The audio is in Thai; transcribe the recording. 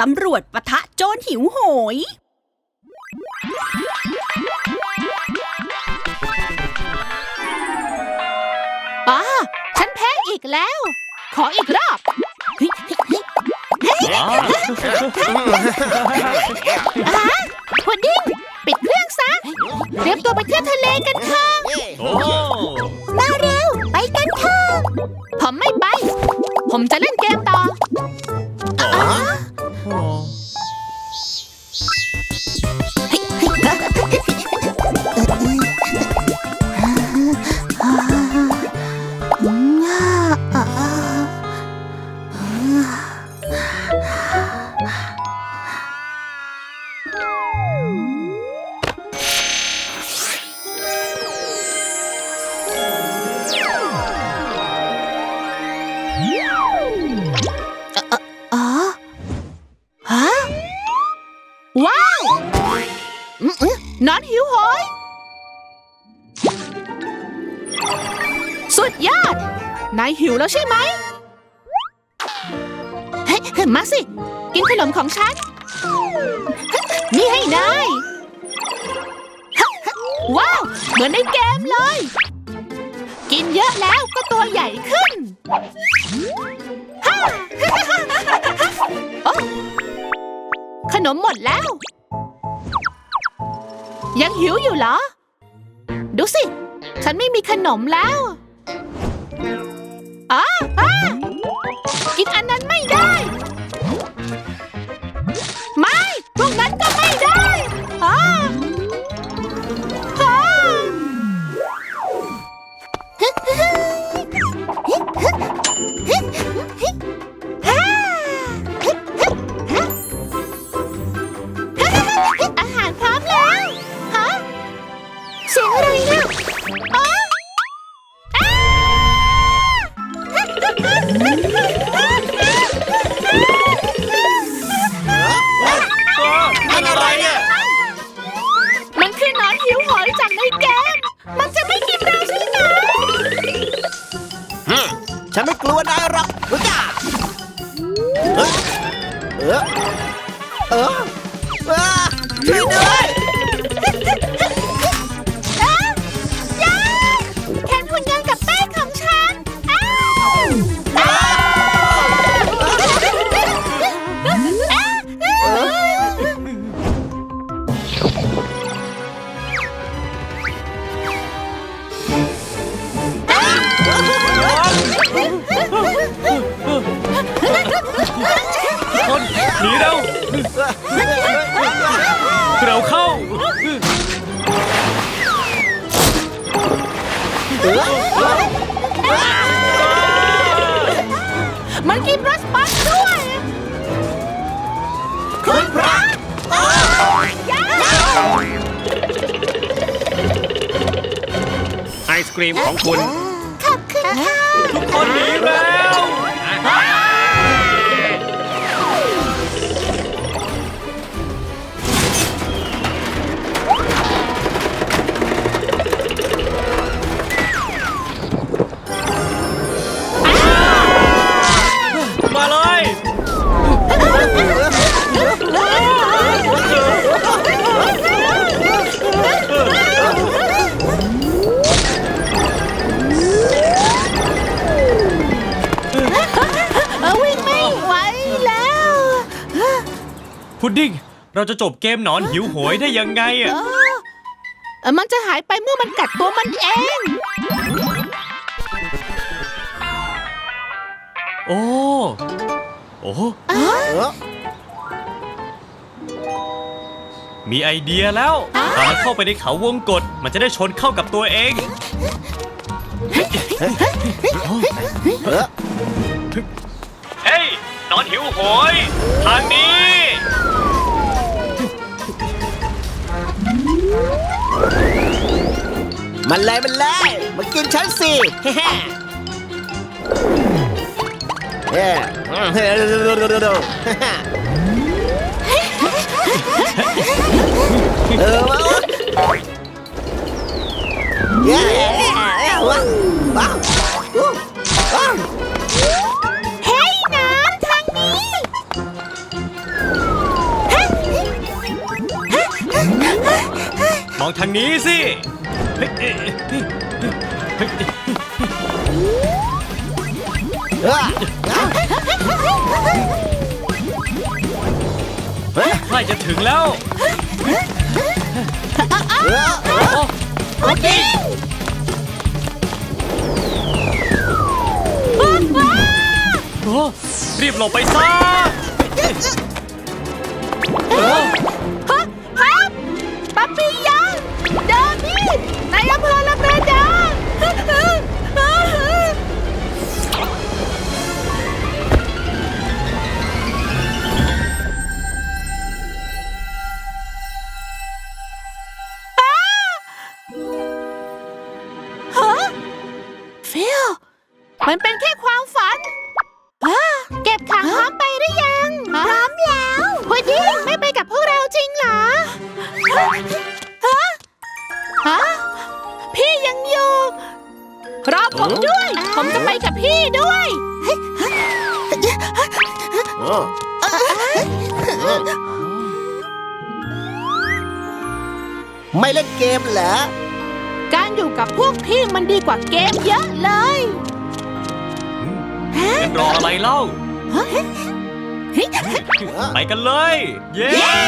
ตำรวจปะทะโจรหิวโหย ป้า ฉันแพ้อีกแล้ว ขออีกรอบเฮ้ยเฮ้ยเฮ้ยอ่าพุดดิ้งปิดเครื่องซะ เตรียมตัวไปเที่ยวทะเลกันค่ะ นอนหิวโหย สุดยอด นายหิวแล้วใช่ไหมเฮ้ยเฮ้ยมาสิ กินขนมของฉัน นี่ให้นาย ว้าว เหมือนในเกมเลย กินเยอะแล้วก็ตัวใหญ่ขึ้นฮ่าขนมหมดแล้ว ยังหิวอยู่เหรอ ดูสิ ฉันไม่มีขนมแล้วอ้าอ้ากินอัน มันอะไรเนี่ย มันคือหนอนหิวโหอยจากในเกม มันจะไม่กินเราใช่ไหมฮึ่มฉันไม่กลัวนายหรอกรู้จักเฮ้ยเออเอ หนีเร็วเราเข้ามันกินรสบัสด้วยคุณพระไอศกรีมของคุณ ขอบคุณค่ะ ทุกคนหนีแล้ว ดดิ้ง เราจะจบเกมหนอนหิวโหยได้ยังไงเออะอเออมันจะหายไปเมื่อมันกัดตัวมันเอง โอ้ โอ้เออมีไอเดียแล้วตอนมันเข้าไปในเขาวงกฏมันจะได้ชนเข้ากับตัวเองเออเฮ้ยหนอนหิวโหย ทางนี้ มันเลยมันเลยมากินฉันสิเฮ้เฮ้เฮ้เออวะเย้ ทางนี้สิเฮ้ยใกล้จะถึงแล้วโอ้รีบหลบไปซะ บี้ในอำเภอละเมดาฮะฟิลมันเป็นแค่ความฝัน เก็บถังพร้อมไปหรือยัง พร้อมแล้วพุดดิ้ไม่ไปกับพวกเราจริงเหรอ ผมด้วย ผมจะไปกับพี่ด้วย ไม่เล่นเกมเหรอ การอยู่กับพวกพี่มันดีกว่าเกมเยอะเลยงั้นรออะไรเล่า ไปกันเลย เย้